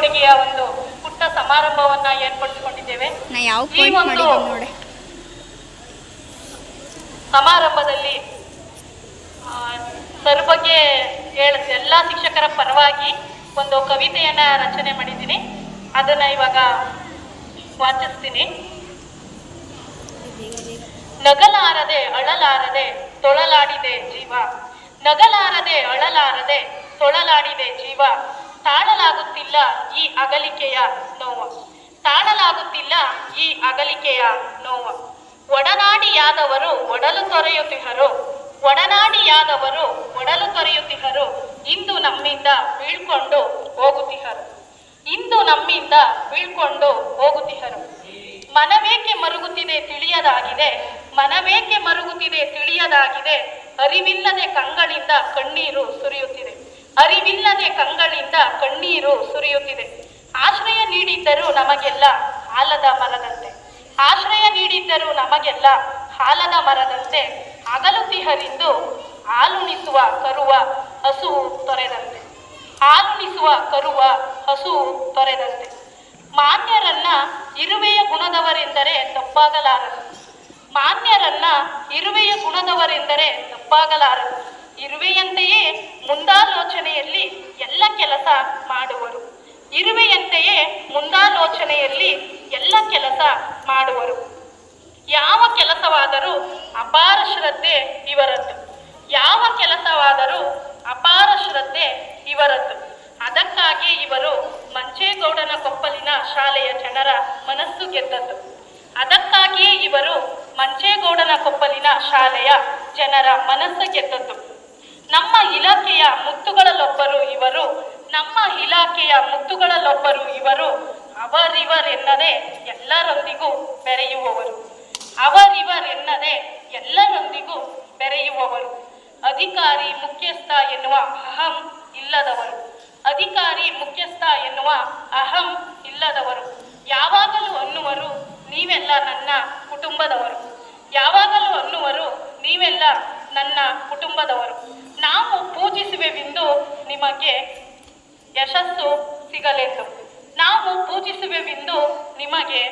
ಬೀಳ್ಕೊಡುಗೆಯ ಒಂದು ಪುಟ್ಟ ಸಮಾರಂಭವನ್ನ ಏರ್ಪಡಿಸಿಕೊಂಡಿದ್ದೇವೆ. ಈ ಒಂದು ಸಮಾರಂಭದಲ್ಲಿ ಆ, ಸರ್ ಬಗ್ಗೆ ಹೇಳ ಎಲ್ಲ ಶಿಕ್ಷಕರ ಪರವಾಗಿ ಒಂದು ಕವಿತೆಯನ್ನ ರಚನೆ ಮಾಡಿದ್ದೀನಿ. ಅದನ್ನ ಇವಾಗ ವಾಚಿಸ್ತೀನಿ. ನಗಲಾರದೆ ಅಳಲಾರದೆ ತೊಳಲಾಡಿದೆ ಜೀವ. ನಗಲಾರದೆ ಅಳಲಾರದೆ ತೊಳಲಾಡಿದೆ ಜೀವ. ತಾಳಲಾಗುತ್ತಿಲ್ಲ ಈ ಅಗಲಿಕೆಯ ನೋವ. ತಾಳಲಾಗುತ್ತಿಲ್ಲ ಈ ಅಗಲಿಕೆಯ ನೋವ. ಒಡನಾಡಿಯಾದವರು ಒಡಲು ತೊರೆಯುತ್ತಿಹರು ಒಡನಾಡಿಯಾದವರು ಒಡಲು ತೊರೆಯುತ್ತಿಹರು ಇಂದು ನಮ್ಮಿಂದ ಬೀಳ್ಕೊಂಡು ಹೋಗುತ್ತಿಹರು ಇಂದು ನಮ್ಮಿಂದ ಬೀಳ್ಕೊಂಡು ಹೋಗುತ್ತಿಹರು ಮನವೇಕೆ ಮರುಗುತ್ತಿದೆ ತಿಳಿಯದಾಗಿದೆ. ಮನವೇಕೆ ಮರುಗುತ್ತಿದೆ ತಿಳಿಯದಾಗಿದೆ. ಅರಿವಿಲ್ಲದೆ ಕಂಗಳಿಂದ ಕಣ್ಣೀರು ಸುರಿಯುತ್ತಿದೆ. ಅರಿವಿಲ್ಲದೆ ಕಂಗಳಿಂದ ಕಣ್ಣೀರು ಸುರಿಯುತ್ತಿದೆ. ಆಶ್ರಯ ನೀಡಿದ್ದರು ನಮಗೆಲ್ಲ ಹಾಲದ ಮರದಂತೆ. ಆಶ್ರಯ ನೀಡಿದ್ದರು ನಮಗೆಲ್ಲ ಹಾಲದ ಮರದಂತೆ. ಅಗಲುತಿಹರಿಂದು ಹಾಲುಣಿಸುವ ಕರುವ ಹಸುವು ತೊರೆದಂತೆ. ಹಾಲುಣಿಸುವ ಕರುವ ಹಸುವು ತೊರೆದಂತೆ. ಮಾನ್ಯರನ್ನ ಇರುವೆಯ ಗುಣದವರೆಂದರೆ ತಪ್ಪಾಗಲಾರದು. ಮಾನ್ಯರನ್ನ ಇರುವೆಯ ಗುಣದವರೆಂದರೆ ತಪ್ಪಾಗಲಾರದು. ಇರುವೆಯಂತೆಯೇ ಮುಂದಾಲೋಚನೆಯಲ್ಲಿ ಎಲ್ಲ ಕೆಲಸ ಮಾಡುವರು. ಇರುವೆಯಂತೆಯೇ ಮುಂದಾಲೋಚನೆಯಲ್ಲಿ ಎಲ್ಲ ಕೆಲಸ ಮಾಡುವರು. ಯಾವ ಕೆಲಸವಾದರೂ ಅಪಾರ ಶ್ರದ್ಧೆ ಇವರದ್ದು. ಯಾವ ಕೆಲಸವಾದರೂ ಅಪಾರ ಶ್ರದ್ಧೆ ಇವರದ್ದು. ಅದಕ್ಕಾಗಿ ಇವರು ಮಂಚೇಗೌಡನ ಕೊಪ್ಪಲಿನ ಶಾಲೆಯ ಜನರ ಮನಸ್ಸು ಗೆದ್ದದ್ದು. ಅದಕ್ಕಾಗಿಯೇ ಇವರು ಮಂಚೇಗೌಡನ ಕೊಪ್ಪಲಿನ ಶಾಲೆಯ ಜನರ ಮನಸ್ಸು ಗೆದ್ದದ್ದು. ಇಲಾಖೆಯ ಮುತ್ತುಗಳಲ್ಲೊಬ್ಬರು ಇವರು, ನಮ್ಮ ಇಲಾಖೆಯ ಮುತ್ತುಗಳಲ್ಲೊಬ್ಬರು ಇವರು, ಅವರಿವರೆನ್ನದೆ ಎಲ್ಲರೊಂದಿಗೂ ಬೆರೆಯುವವರು. ಅವರಿವರೆನ್ನದೆ ಎಲ್ಲರೊಂದಿಗೂ ಬೆರೆಯುವವರು. ಅಧಿಕಾರಿ ಮುಖ್ಯಸ್ಥ ಎನ್ನುವ ಅಹಂ ಇಲ್ಲದವರು. ಅಧಿಕಾರಿ ಮುಖ್ಯಸ್ಥ ಎನ್ನುವ ಅಹಂ ಇಲ್ಲದವರು. ಯಾವಾಗಲೂ ಅನ್ನುವರು ನೀವೆಲ್ಲ ನನ್ನ ಕುಟುಂಬದವರು. ಯಾವಾಗಲೂ ಅನ್ನುವರು ನೀವೆಲ್ಲ ನನ್ನ ಕುಟುಂಬದವರು. ನಾವು ಪೂಜಿಸುವೆವೆಂದು ನಿಮಗೆ ಯಶಸ್ಸು ಸಿಗಲೆಂದು. ನಾವು ಪೂಜಿಸುವೆವೆಂದು ನಿಮಗೆ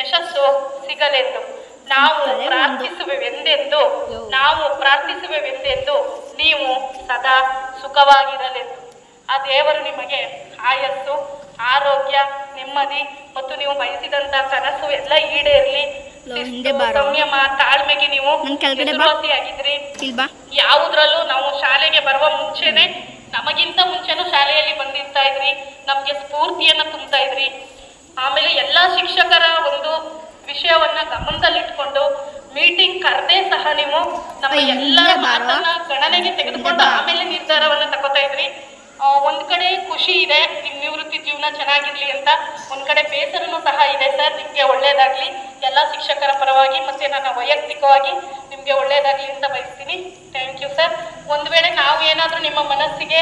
ಯಶಸ್ಸು ಸಿಗಲೆಂದು. ನಾವು ಪ್ರಾರ್ಥಿಸುವೆವೆಂದೆಂದು ನಾವು ಪ್ರಾರ್ಥಿಸುವೆವೆಂದೆಂದು ನೀವು ಸದಾ ಸುಖವಾಗಿರಲೆಂದು. ಆ ದೇವರು ನಿಮಗೆ ಆಯಸ್ಸು ಆರೋಗ್ಯ ನೆಮ್ಮದಿ ಮತ್ತು ನೀವು ಬಯಸಿದಂತ ಕನಸು ಎಲ್ಲ ಈಡೇರಲಿ. ಹಿಂದೆ ಶಿಸ್ತು, ಬಾರೋ. ಸಂಯಮ ತಾಳ್ಮೆಗೆ ನೀವು ನನ್ ಕೆಳಗಡೆ ಬಾ. ಇಲ್ಲಿ ಯಾವುದ್ರಲ್ಲೂ ನಾವು ಶಾಲೆಗೆ ಬರುವ ಮುಂಚೆನೆ ನಮಗಿಂತ ಮುಂಚೆನೂ ಶಾಲೆಯಲ್ಲಿ ಬಂದಿರ್ತಾ ಇದ್ರಿ. ನಮ್ಗೆ ಸ್ಫೂರ್ತಿಯನ್ನ ತುಂಬ್ತಾ ಇದ್ರಿ. ಆಮೇಲೆ ಎಲ್ಲಾ ಶಿಕ್ಷಕರ ಒಂದು ವಿಷಯವನ್ನ ಗಮನದಲ್ಲಿಟ್ಕೊಂಡು ಮೀಟಿಂಗ್ ಕರೆದೇ ಸಹ ನೀವು ನಮ್ಮ ಎಲ್ಲಾ ಎಲ್ಲರ ಮಾತನ್ನ ಗಣನೆಗೆ ತೆಗೆದುಕೊಂಡು ಆಮೇಲೆ ನಿರ್ಧಾರವನ್ನ ಒಂದ್ ಕಡೆ ಖುಷಿ ಇದೆ, ನಿಮ್ ನಿವೃತ್ತಿ ಜೀವನ ಚೆನ್ನಾಗಿರ್ಲಿ ಅಂತ. ಒಂದ್ ಕಡೆ ಬೇಸರನು ಸಹ ಇದೆ ಸರ್, ನಿಮ್ಗೆ ಒಳ್ಳೇದಾಗ್ಲಿ. ಎಲ್ಲಾ ಶಿಕ್ಷಕರ ಪರವಾಗಿ ಮತ್ತೆ ನನ್ನ ವೈಯಕ್ತಿಕವಾಗಿ ನಿಮ್ಗೆ ಒಳ್ಳೇದಾಗ್ಲಿ ಅಂತ ಬಯಸ್ತೀನಿ. ಥ್ಯಾಂಕ್ ಯು ಸರ್ ಒಂದ್ ವೇಳೆ ನಾವು ಏನಾದ್ರೂ ನಿಮ್ಮ ಮನಸ್ಸಿಗೆ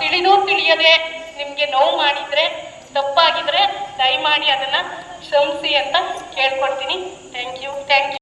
ತಿಳಿದು ತಿಳಿಯದೆ ನಿಮ್ಗೆ ನೋವು ಮಾಡಿದ್ರೆ, ತಪ್ಪಾಗಿದ್ರೆ ದಯಮಾಡಿ ಅದನ್ನ ಕ್ಷಮಿಸಿ ಅಂತ ಕೇಳ್ಕೊಡ್ತೀನಿ. Thank you thank you